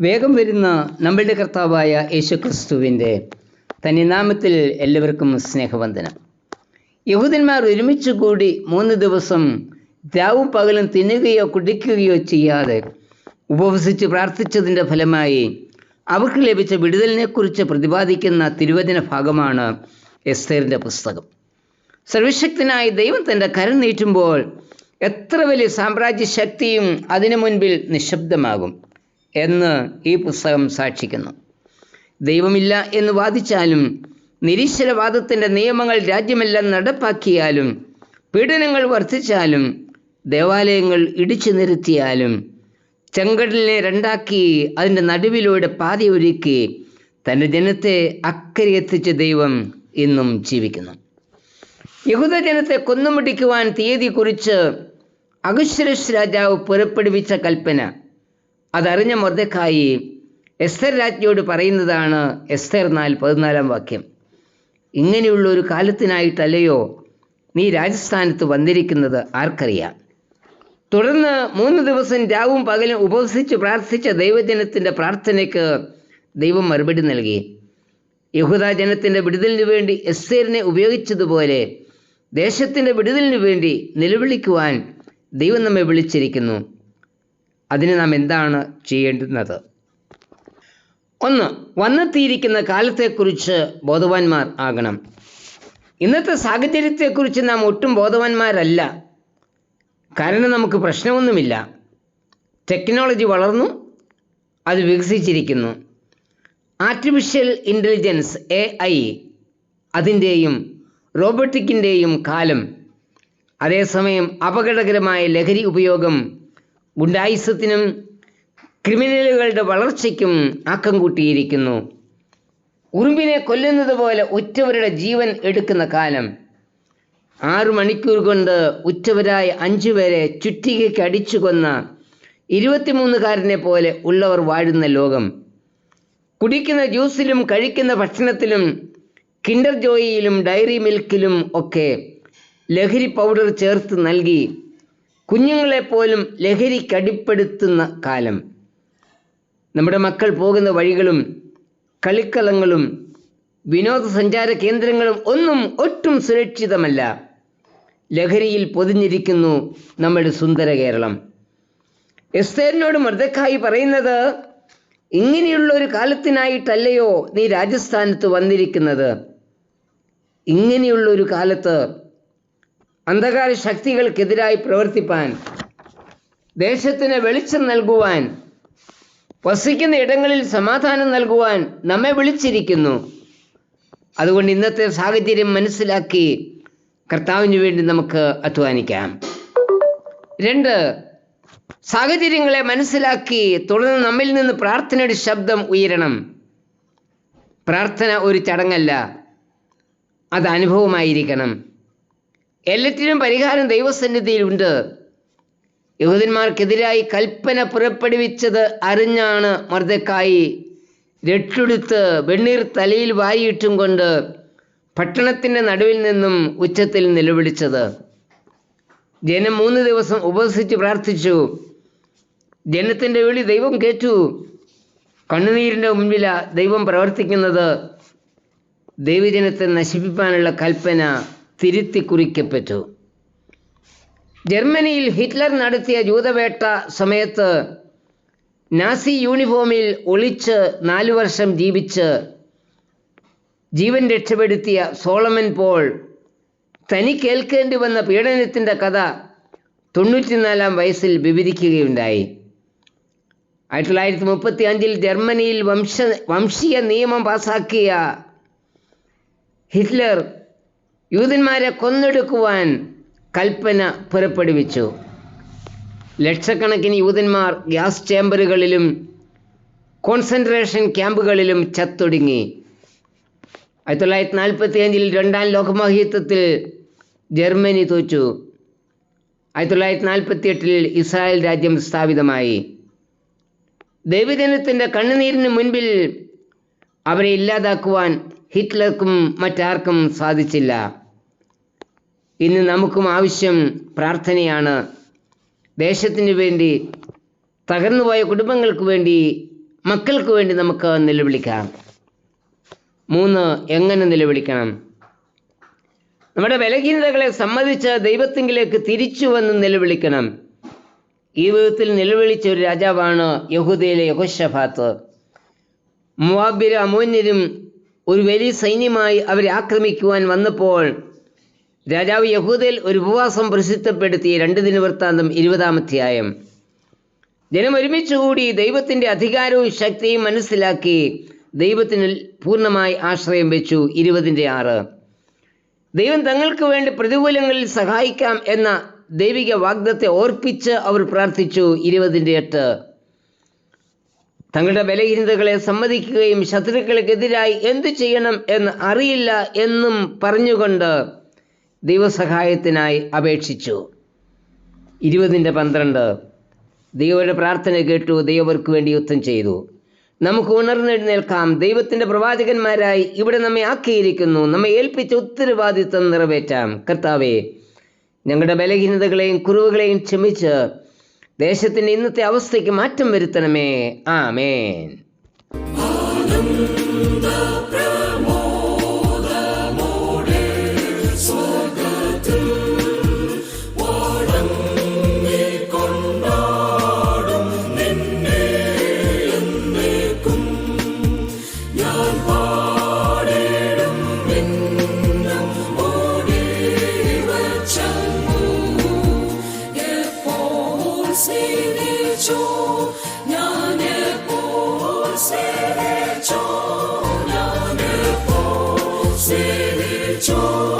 വേഗം വരുന്ന നമ്മളുടെ കർത്താവായ യേശുക്രിസ്തുവിന്റെ ക്രിസ്തുവിന്റെ നാമത്തിൽ എല്ലാവർക്കും സ്നേഹവന്ദനം. യഹൂദന്മാർ ഒരുമിച്ച് കൂടി മൂന്ന് ദിവസം രാവും പകലും തിന്നുകയോ കുടിക്കുകയോ ചെയ്യാതെ ഉപവസിച്ച് പ്രാർത്ഥിച്ചതിന്റെ ഫലമായി അവർക്ക് ലഭിച്ച വിടുതലിനെക്കുറിച്ച് പ്രതിപാദിക്കുന്ന തിരുവചന ഭാഗമാണ് എസ്തേറിന്റെ പുസ്തകം. സർവശക്തനായ ദൈവം തന്റെ കരം നീട്ടുമ്പോൾ എത്ര വലിയ സാമ്രാജ്യ ശക്തിയും അതിനു മുൻപിൽ നിശബ്ദമാകും. എന്ന് ഈ പുസ്തകം സാക്ഷിക്കുന്നു. ദൈവമില്ല എന്ന് വാദിച്ചാലും നിരീശ്വരവാദത്തിന്റെ നിയമങ്ങൾ രാജ്യമെല്ലാം നടപ്പാക്കിയാലും പീഡനങ്ങൾ വർദ്ധിച്ചാലും ദേവാലയങ്ങൾ ഇടിച്ചു നിരത്തിയാലും ചെങ്കടലിനെ രണ്ടാക്കി അതിന്റെ നടുവിലൂടെ പാതി ഒരുക്കി തന്റെ ജനത്തെ അക്കരെ എത്തിച്ച ദൈവം ഇന്നും ജീവിക്കുന്നു. യഹൂദജനത്തെ കൊന്നുമുടിക്കുവാൻ തീയതി കുറിച്ച് അഗുശ്വരസ് രാജാവ് പുറപ്പെടുവിച്ച കൽപ്പന അതറിഞ്ഞ മൊർദക്കായി എസ്തർ രാജ്ഞിയോട് പറയുന്നതാണ് എസ്തർ നാല് പതിനാലാം വാക്യം. ഇങ്ങനെയുള്ള ഒരു കാലത്തിനായിട്ടല്ലയോ നീ രാജസ്ഥാനത്ത് വന്നിരിക്കുന്നത് ആർക്കറിയാം. തുടർന്ന് മൂന്ന് ദിവസം രാവും പകലും ഉപവസിച്ച് പ്രാർത്ഥിച്ച ദൈവജനത്തിന്റെ പ്രാർത്ഥനയ്ക്ക് ദൈവം മറുപടി നൽകി. യഹൂദ ജനത്തിന്റെ വിടുതലിനു വേണ്ടി എസ്തേറിനെ ഉപയോഗിച്ചതുപോലെ ദേശത്തിന്റെ വിടുതലിനു വേണ്ടി നിലവിളിക്കുവാൻ ദൈവം നമ്മെ വിളിച്ചിരിക്കുന്നു. അതിന് നാം എന്താണ് ചെയ്യേണ്ടുന്നത്? ഒന്ന് വന്നെത്തിയിരിക്കുന്ന കാലത്തെക്കുറിച്ച് ബോധവാന്മാർ ആകണം. ഇന്നത്തെ സാഹചര്യത്തെക്കുറിച്ച് നാം ഒട്ടും ബോധവാന്മാരല്ല. കാരണം നമുക്ക് പ്രശ്നമൊന്നുമില്ല. ടെക്നോളജി വളർന്നു അത് വികസിച്ചിരിക്കുന്നു. ആർട്ടിഫിഷ്യൽ ഇന്റലിജൻസ് എ ഐ അതിന്റെയും റോബോട്ടിക്കിന്റെയും കാലം. അതേസമയം അപകടകരമായ ലഹരി ഉപയോഗം ഗുണ്ടായുസത്തിനും ക്രിമിനലുകളുടെ വളർച്ചയ്ക്കും ആക്കം കൂട്ടിയിരിക്കുന്നു. ഉറുമ്പിനെ കൊല്ലുന്നത് പോലെ ഉറ്റവരുടെ ജീവൻ എടുക്കുന്ന കാലം. ആറു മണിക്കൂർ കൊണ്ട് ഉറ്റവരായ അഞ്ചു പേരെ ചുറ്റികയ്ക്ക് അടിച്ചു കൊന്ന ഇരുപത്തിമൂന്നുകാരനെ പോലെ ഉള്ളവർ വാഴുന്ന ലോകം. കുടിക്കുന്ന ജ്യൂസിലും കഴിക്കുന്ന ഭക്ഷണത്തിലും കിൻഡർ ജോയിയിലും ഡയറി മിൽക്കിലും ഒക്കെ ലഹരി പൗഡർ ചേർത്ത് നൽകി കുഞ്ഞുങ്ങളെപ്പോലും ലഹരിക്കടിപ്പെടുത്തുന്ന കാലം. നമ്മുടെ മക്കൾ പോകുന്ന വഴികളും കളിക്കളങ്ങളും വിനോദസഞ്ചാര കേന്ദ്രങ്ങളും ഒന്നും ഒട്ടും സുരക്ഷിതമല്ല. ലഹരിയിൽ പൊതിഞ്ഞിരിക്കുന്നു നമ്മുടെ സുന്ദര കേരളം. എസ്തേറിനോട് മൃതക്കായി പറയുന്നത് ഇങ്ങനെയുള്ള ഒരു കാലത്തിനായിട്ടല്ലയോ നീ രാജസ്ഥാനത്ത് വന്നിരിക്കുന്നത്. ഇങ്ങനെയുള്ള ഒരു കാലത്ത് അന്ധകാര ശക്തികൾക്കെതിരായി പ്രവർത്തിപ്പാൻ ദേശത്തിന് വെളിച്ചം നൽകുവാൻ വസിക്കുന്ന ഇടങ്ങളിൽ സമാധാനം നൽകുവാൻ നമ്മെ വിളിച്ചിരിക്കുന്നു. അതുകൊണ്ട് ഇന്നത്തെ സാഹചര്യം മനസ്സിലാക്കി കർത്താവിന് വേണ്ടി നമുക്ക് അധ്വാനിക്കാം. രണ്ട് സാഹചര്യങ്ങളെ മനസ്സിലാക്കി തുടർന്ന് നമ്മിൽ നിന്ന് പ്രാർത്ഥനയുടെ ശബ്ദം ഉയരണം. പ്രാർത്ഥന ഒരു ചടങ്ങല്ല അത് അനുഭവമായിരിക്കണം. എല്ലാറ്റിനും പരിഹാരം ദൈവസന്നിധിയിലുണ്ട്. യഹൂദന്മാർക്കെതിരായി കൽപ്പന പുറപ്പെടുവിച്ചത് അറിഞ്ഞാണ് മർദ്ദക്കായി രക്ഷെടുത്ത് വെണ്ണീർ തലയിൽ വാരിയിട്ടും കൊണ്ട് പട്ടണത്തിന്റെ നടുവിൽ നിന്നും ഉച്ചത്തിൽ നിലവിളിച്ചത്. ജനം മൂന്ന് ദിവസം ഉപവസിച്ച് പ്രാർത്ഥിച്ചു. ജനത്തിന്റെ വിളി ദൈവം കേട്ടു. കണ്ണുനീരിന്റെ മുൻപില ദൈവം പ്രവർത്തിക്കുന്നത് ദൈവജനത്തെ നശിപ്പിക്കാനുള്ള കൽപ്പന തിരുത്തി കുറിക്കപ്പെട്ടു. ജർമ്മനിയിൽ ഹിറ്റ്ലർ നടത്തിയ ജൂതവേട്ട സമയത്ത് നാസി യൂണിഫോമിൽ ഒളിച്ച് നാലു വർഷം ജീവിച്ച് ജീവൻ രക്ഷപ്പെടുത്തിയ സോളമൻ പോൾ തനിക്കേൽക്കേണ്ടി വന്ന പീഡനത്തിന്റെ കഥ തൊണ്ണൂറ്റിനാലാം വയസ്സിൽ വിവരിക്കുകയുണ്ടായി. ആയിരത്തി തൊള്ളായിരത്തി മുപ്പത്തി അഞ്ചിൽ ജർമ്മനിയിൽ വംശ വംശീയ നിയമം പാസാക്കിയ ഹിറ്റ്ലർ യൂതന്മാരെ കൊന്നെടുക്കുവാൻ കൽപ്പന പുറപ്പെടുവിച്ചു. ലക്ഷക്കണക്കിന് യൂതന്മാർ ഗ്യാസ് ചേമ്പറുകളിലും കോൺസെൻട്രേഷൻ ക്യാമ്പുകളിലും ചത്തൊടുങ്ങി. ആയിരത്തി തൊള്ളായിരത്തി നാൽപ്പത്തി അഞ്ചിൽ രണ്ടാം ലോകമഹായുദ്ധത്തിൽ ജർമ്മനി തോച്ചു ആയിരത്തി തൊള്ളായിരത്തി നാൽപ്പത്തി എട്ടിൽ ഇസ്രായേൽ രാജ്യം സ്ഥാപിതമായി. ദൈവജനത്തിന്റെ കണ്ണുനീരിന് മുൻപിൽ അവരെ ഇല്ലാതാക്കുവാൻ ഹിറ്റ്ലർക്കും മറ്റാർക്കും സാധിച്ചില്ല. ഇന്ന് നമുക്കും ആവശ്യം പ്രാർത്ഥനയാണ്. ദേശത്തിന് വേണ്ടി തകർന്നുപോയ കുടുംബങ്ങൾക്ക് വേണ്ടി മക്കൾക്ക് വേണ്ടി നമുക്ക് നിലവിളിക്കാം. മൂന്ന് എങ്ങനെ നിലവിളിക്കണം? നമ്മുടെ ബലഹീനതകളെ സമ്മതിച്ച് ദൈവത്തിങ്കിലേക്ക് തിരിച്ചു വന്ന് നിലവിളിക്കണം. ഈ വിധത്തിൽ നിലവിളിച്ച ഒരു രാജാവാണ് യഹൂദയിലെ യഹോഷഫാത്ത് മുവാബിരും അമോന്യരും ഒരു വലിയ സൈന്യമായി അവരെ ആക്രമിക്കുവാൻ വന്നപ്പോൾ രാജാവ് യഹൂദയിൽ ഒരു ഉപവാസം പ്രസിദ്ധപ്പെടുത്തി രണ്ട് ദിനവൃത്താന്തം ഇരുപതാമധ്യായം ജനം ഒരുമിച്ച് കൂടി ദൈവത്തിന്റെ അധികാരവും ശക്തിയും മനസ്സിലാക്കി ദൈവത്തിന് പൂർണമായി ആശ്രയം വെച്ചു ഇരുപതിന്റെ ആറ്. ദൈവം തങ്ങൾക്ക് വേണ്ടി പ്രതികൂലങ്ങളിൽ സഹായിക്കാം എന്ന ദൈവിക വാഗ്ദത്തെ ഓർപ്പിച്ച് അവർ പ്രാർത്ഥിച്ചു ഇരുപതിന്റെ എട്ട്. തങ്ങളുടെ ബലഹീനതകളെ സമ്മതിക്കുകയും ശത്രുക്കൾക്കെതിരായി എന്തു ചെയ്യണം എന്ന് അറിയില്ല എന്നും പറഞ്ഞുകൊണ്ട് ദൈവസഹായത്തിനായി അപേക്ഷിച്ചു. ഇരുപതിന്റെ പന്ത്രണ്ട്. ദൈവയുടെ പ്രാർത്ഥന കേട്ടു ദൈവവർക്ക് വേണ്ടി യുദ്ധം ചെയ്തു. നമുക്ക് ഉണർന്നെഴുന്നേൽക്കാം. ദൈവത്തിന്റെ പ്രവാചകന്മാരായി ഇവിടെ നമ്മെ ആക്കിയിരിക്കുന്നു. നമ്മെ ഏൽപ്പിച്ച ഉത്തരവാദിത്വം നിറവേറ്റാം. കർത്താവേ ഞങ്ങളുടെ ബലഹീനതകളെയും കുറവുകളെയും ക്ഷമിച്ച് ദേശത്തിന്റെ ഇന്നത്തെ അവസ്ഥയ്ക്ക് മാറ്റം വരുത്തണമേ. ആമേൻ. Singing Иисус.